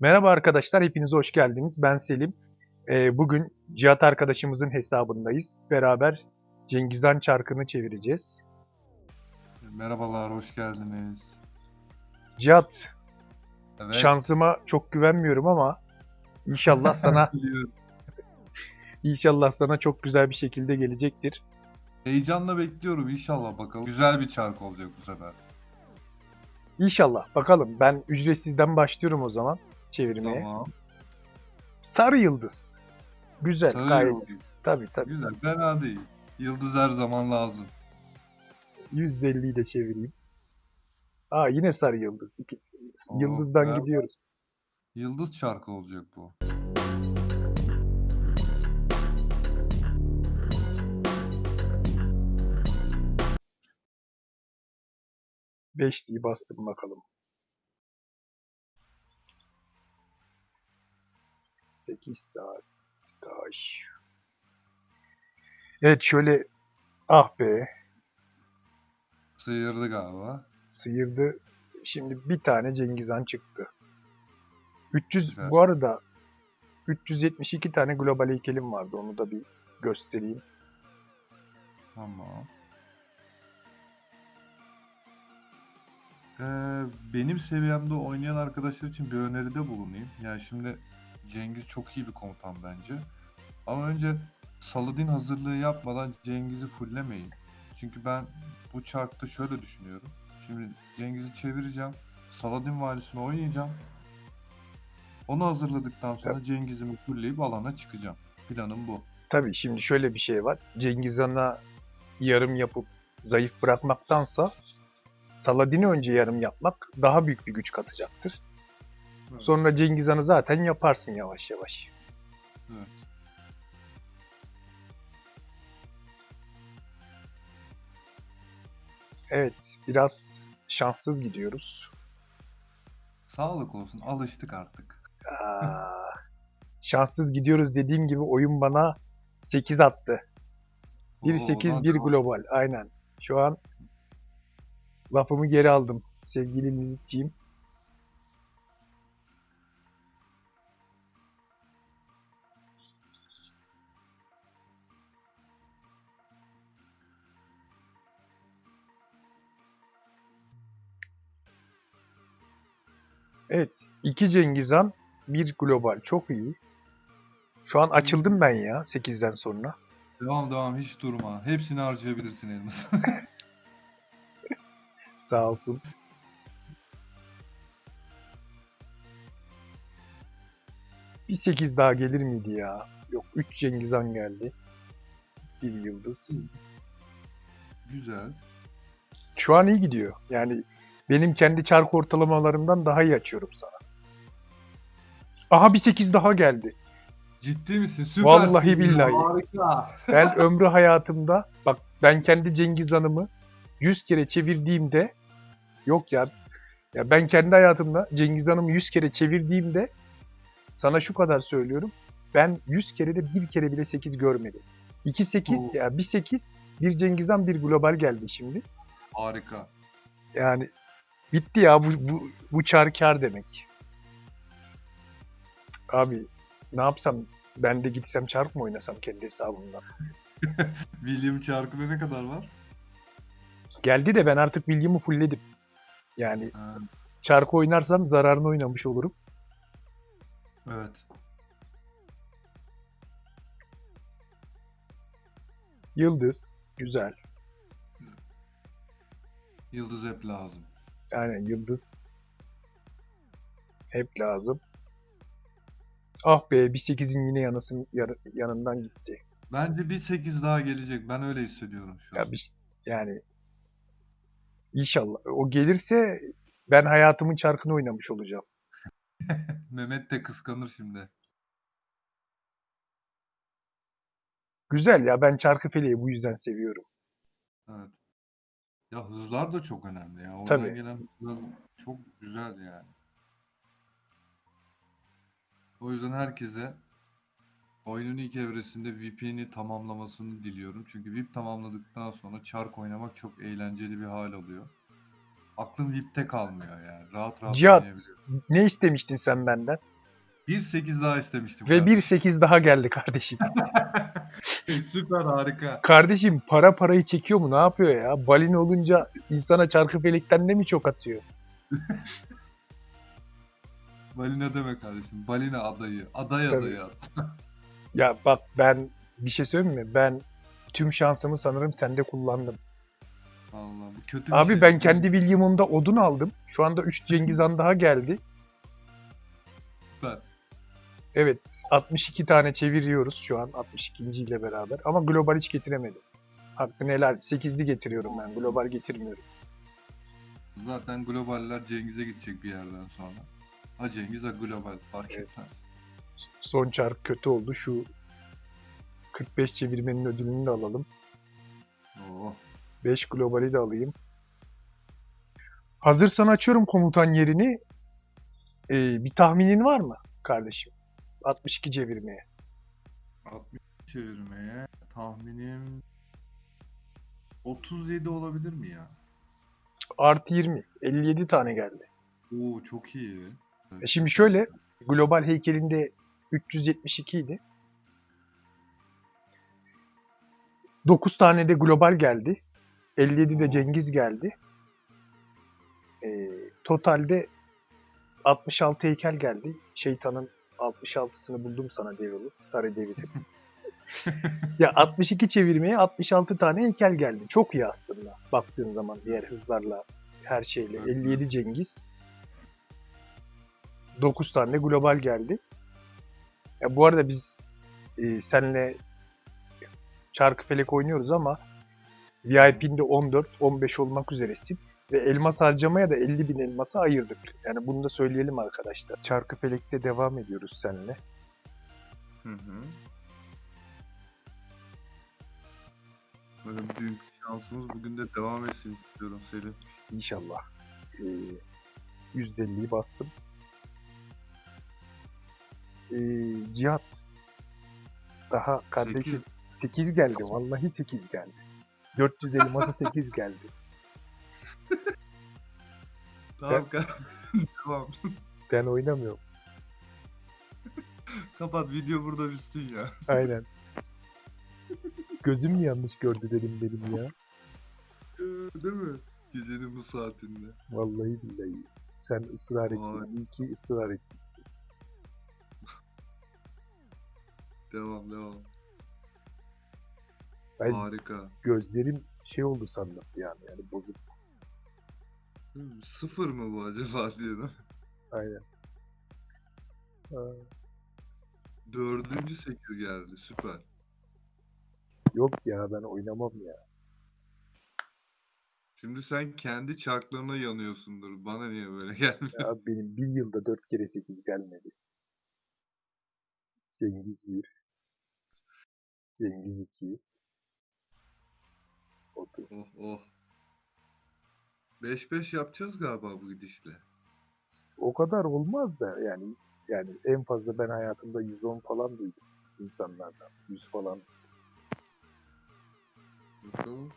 Merhaba arkadaşlar, hepiniz hoş geldiniz. Ben Selim. Ee, bugün Cihat arkadaşımızın hesabındayız. Beraber Cengizhan çarkını çevireceğiz. Merhabalar, hoş geldiniz. Cihat, Evet. şansıma çok güvenmiyorum ama inşallah sana Biliyorum. inşallah sana çok güzel bir şekilde gelecektir. Heyecanla bekliyorum inşallah bakalım. Güzel bir çark olacak bu sefer. İnşallah. Bakalım. Ben ücretsizden başlıyorum o zaman çevirmeye. Tamam. Sarı yıldız. Güzel, Sarı gayet. yıldız. Tabii tabii. Güzel, fena değil. Yıldız her zaman lazım. %50'yi de çevireyim. Aa yine sarı yıldız. İki, Oo, yıldızdan merhaba. gidiyoruz. Yıldız çarkı olacak bu. Beşliği bastım bakalım. 8 saat staj. Evet şöyle ah be Sıyırdı galiba. sıyırdı. Şimdi bir tane Cengizhan çıktı. 300 Güzel. bu arada 372 tane global heykelim vardı. Onu da bir göstereyim. Tamam. Ee, benim seviyemde oynayan arkadaşlar için bir öneride bulunayım. Yani şimdi Cengiz çok iyi bir komutan bence. Ama önce Saladin hazırlığı yapmadan Cengiz'i fulllemeyin. Çünkü ben bu çarkta şöyle düşünüyorum. Şimdi Cengiz'i çevireceğim. Saladin valisini oynayacağım. Onu hazırladıktan sonra Cengiz'imi fullleyip alana çıkacağım. Planım bu. Tabii şimdi şöyle bir şey var. Cengizhan'a yarım yapıp zayıf bırakmaktansa Saladin'i önce yarım yapmak daha büyük bir güç katacaktır. Evet. Sonra Cengizhan'ı zaten yaparsın yavaş yavaş. Evet. Evet, biraz şanssız gidiyoruz. Sağlık olsun. Alıştık artık. Aa, şanssız gidiyoruz dediğim gibi oyun bana 8 attı. Oo, 1-8, Ozan 1 tamam. global. Aynen. Şu an lafımı geri aldım sevgili Lilith'ciğim. Evet. 2 Cengizhan, 1 global. Çok iyi. Şu an açıldım ben ya 8'den sonra. Devam devam hiç durma. Hepsini harcayabilirsin elmas. Sağ olsun. Bir 8 daha gelir miydi ya? Yok 3 Cengizhan geldi. Bir yıldız. Güzel. Şu an iyi gidiyor. Yani benim kendi çark ortalamalarımdan daha iyi açıyorum sana. Aha bir 8 daha geldi. Ciddi misin? Süpersin. Vallahi billahi. Harika. Ben ömrü hayatımda bak ben kendi Cengizhan'ımı 100 kere çevirdiğimde yok ya ya ben kendi hayatımda Cengizhan'ımı 100 kere çevirdiğimde sana şu kadar söylüyorum. Ben 100 kere de bir kere bile 8 görmedim. 2 8 Oo. ya bir 8 bir Cengizhan bir global geldi şimdi. Harika. Yani bitti ya bu bu, bu çar kar demek. Abi ne yapsam ben de gitsem çark mı oynasam kendi hesabımdan? William çarkıda ne kadar var? Geldi de ben artık bilgimi fullledim. Yani Ha, çarkı oynarsam zararını oynamış olurum. evet. Yıldız. Güzel. Yıldız hep lazım. Yani yıldız hep lazım. Ah be bir 8'in yine yanısın, yanı- yanından gitti. Bence bir 8 daha gelecek. Ben öyle hissediyorum şu an. Ya bir, yani inşallah o gelirse ben hayatımın çarkını oynamış olacağım. Mehmet de kıskanır şimdi. Güzel ya ben çarkı feleği bu yüzden seviyorum. Evet. Ya hızlar da çok önemli ya. Oradan Tabii. gelen hızlar çok güzel yani. O yüzden herkese oyunun ilk evresinde VPN'i tamamlamasını diliyorum. Çünkü VIP tamamladıktan sonra çark oynamak çok eğlenceli bir hal alıyor. aklın dipte kalmıyor yani. Rahat rahat Cihat oynayabiliyorsun. ne istemiştin sen benden? 1.8 daha istemiştim. Ve kardeşim. 1.8 daha geldi kardeşim. Süper harika. kardeşim para parayı çekiyor mu? Ne yapıyor ya? Balin olunca insana çarkı felekten de mi çok atıyor? Balina deme kardeşim. Balina adayı. Aday Tabii. adayı at. Ya bak ben bir şey söyleyeyim mi? Ben tüm şansımı sanırım sende kullandım. Allah bu kötü bir Abi şey. ben kendi William'ımda odun aldım. Şu anda 3 Cengiz Han daha geldi. Süper. Evet 62 tane çeviriyoruz şu an 62. ile beraber. Ama global hiç getiremedim. Hakkını helal. 8'li getiriyorum ben. Global getirmiyorum. Zaten globaller Cengiz'e gidecek bir yerden sonra. Ha Cengiz ha global fark Evet. etmez. Son çark kötü oldu. Şu 45 çevirmenin ödülünü de alalım. Oo. 5 globali de alayım. Hazırsan açıyorum komutan yerini. Ee, bir tahminin var mı kardeşim? 62 çevirmeye. 60 çevirmeye tahminim 37 olabilir mi ya? Artı 20. 57 tane geldi. Oo çok iyi. E şimdi şöyle. Global heykelinde 372 idi. 9 tane de global geldi. 57 de Cengiz geldi. Ee, totalde 66 heykel geldi. Şeytanın 66'sını buldum sana devrolu. Tare devri. ya 62 çevirmeye 66 tane heykel geldi. Çok iyi aslında. Baktığın zaman diğer hızlarla her şeyle. Evet. 57 Cengiz. 9 tane global geldi. Ya bu arada biz e, senle çarkı felek oynuyoruz ama VIP'inde 14, 15 olmak üzeresin. Ve elmas harcamaya da 50 bin elması ayırdık. Yani bunu da söyleyelim arkadaşlar. Çarkı felekte devam ediyoruz seninle. Hı hı. Böyle dünkü şansımız bugün de devam etsin istiyorum Selim. İnşallah. Ee, %50'yi bastım. Ee, Cihat. Daha kardeşim 8 geldi. Vallahi 8 geldi. 400 elması 8 geldi. Tamam kardeşim. Tamam. Ben oynamıyorum. Kapat video burada bitsin ya. Aynen. Gözüm mü yanlış gördü dedim benim ya. Ee, Değil mi? Gecenin bu saatinde. Vallahi billahi. Sen ısrar Vay. ettin. İyi ki ısrar etmişsin. Devam devam. Ben Harika. gözlerim şey oldu sandım yani. Yani bozuk. Hı, Sıfır mı bu acaba mi? Aynen. Aa, Dördüncü sekiz geldi. Süper. yok ya ben oynamam ya. Şimdi sen kendi çarklarına yanıyorsundur. Bana niye böyle gelmiyor? Ya benim bir yılda dört kere sekiz gelmedi. Cengiz 1. Cengiz 2. Otur. Oh oh. 5-5 yapacağız galiba bu gidişle. O kadar olmaz da yani yani en fazla ben hayatımda 110 falan duydum insanlardan. 100 falan. Bakalım.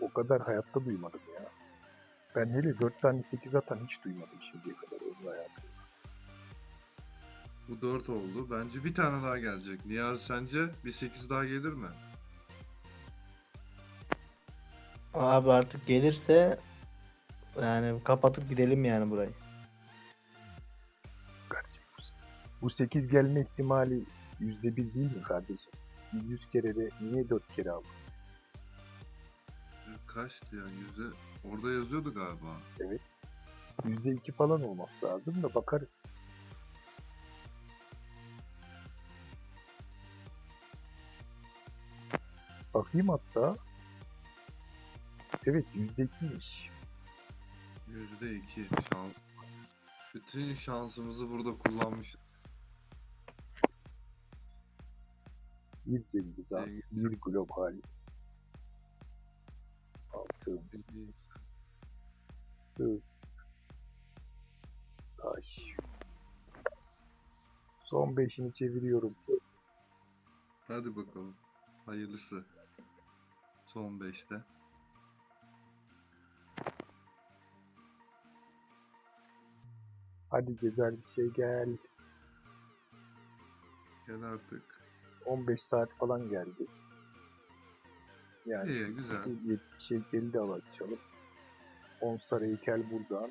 O kadar hayatta duymadım ya. Ben hele 4 tane 8 atan hiç duymadım şimdiye kadar. Bu 4 oldu. Bence bir tane daha gelecek. Niyazi sence bir 8 daha gelir mi? Abi artık gelirse yani kapatıp gidelim yani burayı. Kardeşim, bu 8 gelme ihtimali %1 değil mi kardeşim? Biz 100 kere de niye 4 kere aldık? E, Kaçtı ya? Yüzde... Orada yazıyordu galiba. %2 falan olması lazım da bakarız. Bakayım hatta. Evet %2'ymiş. Yüzde 2. Şans... Bütün şansımızı burada kullanmışız. Bir Cengiz Han, bir global. Altın, hız, taş. Son beşini çeviriyorum. Hadi bakalım. Hayırlısı. Son 5'te. Hadi güzel bir şey gel. Gel artık. 15 saat falan geldi. Yani İyi, güzel. 70 heykeli de açalım. 10 sarı heykel buradan.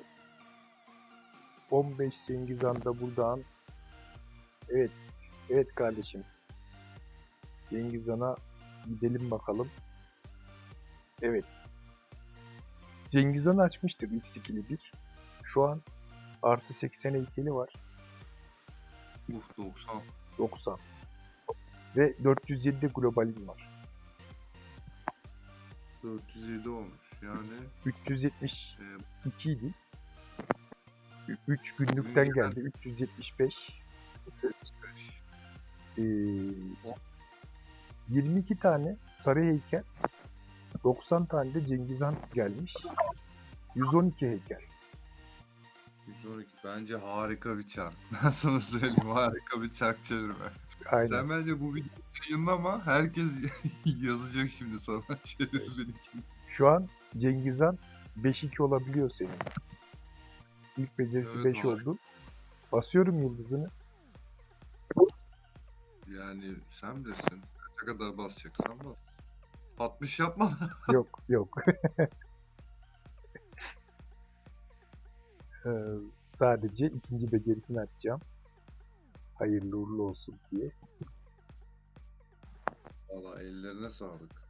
15 Cengiz Han da buradan. Evet. Evet kardeşim. Cengiz Han'a gidelim bakalım. Evet. Cengiz Han açmıştık X2'li bir. Şu an artı 80 heykeli var. Uh 90. 90. Ve 407 de globalim var. 407 olmuş. Yani 372 e, idi. 3 günlükten Günlük geldi. 375. Ee, 22 tane sarı heykel. 90 tane de Cengiz Han gelmiş. 112 heykel. 112 bence harika bir çark. Ben sana söyleyeyim harika bir çark çevirme. Aynen. Sen bence bu videoyu yayınlama. Herkes yazacak şimdi sana için. Şu an Cengiz Han 5-2 olabiliyor senin. İlk becerisi Evet, 5 harika. oldu. Basıyorum yıldızını. Yani sen bilirsin. Kaça kadar basacaksan bas. 60 yapma. Yok yok. Ee, sadece ikinci becerisini açacağım. Hayırlı uğurlu olsun diye. Valla ellerine sağlık.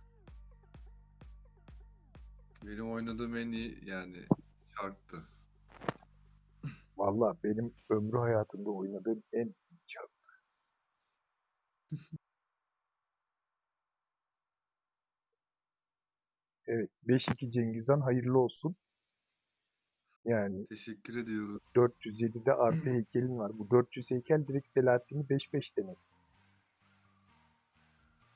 Benim oynadığım en iyi yani çarktı. Valla benim ömrü hayatımda oynadığım en iyi çarptı. Evet 5-2 Cengiz Han hayırlı olsun. Yani Teşekkür ediyorum. 407'de artı heykelin var. Bu 400 heykel direkt Selahattin'i 5-5 demek.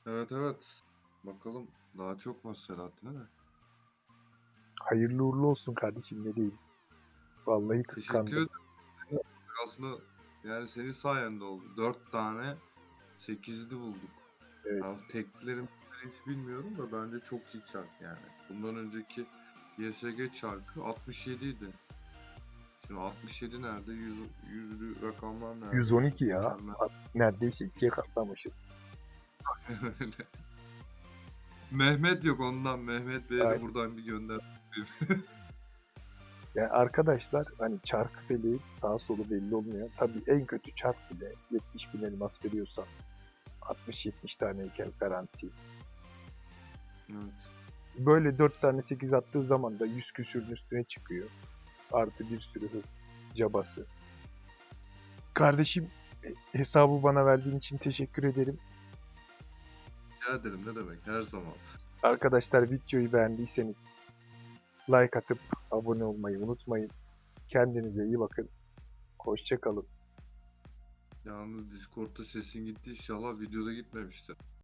Evet evet. Bakalım daha çok var Selahattin'e de. Hayırlı uğurlu olsun kardeşim ne diyeyim. Vallahi Teşekkür kıskandım. ederim. Aslında yani senin sayende oldu. 4 tane 8'li bulduk. Evet. Yani teklerim hiç bilmiyorum da bence çok iyi çark yani. Bundan önceki YSG çarkı 67 idi. Şimdi 67 nerede? 100, yüzlü rakamlar nerede? 112 ya. Neredeyse ikiye katlamışız. Mehmet yok ondan. Mehmet Bey'e de Aynen. buradan bir gönder. Yani arkadaşlar hani çark feleği sağ solu belli olmuyor. Tabii en kötü çark bile 70 bin elmas veriyorsan 60-70 tane heykel garanti. Evet. Böyle 4 tane 8 attığı zaman da 100 küsürün üstüne çıkıyor. Artı bir sürü hız cabası. Kardeşim e, hesabı bana verdiğin için teşekkür ederim. Rica ederim ne demek her zaman. Arkadaşlar videoyu beğendiyseniz like atıp abone olmayı unutmayın. Kendinize iyi bakın. Hoşçakalın. Yalnız Discord'da sesin gitti inşallah videoda gitmemiştir.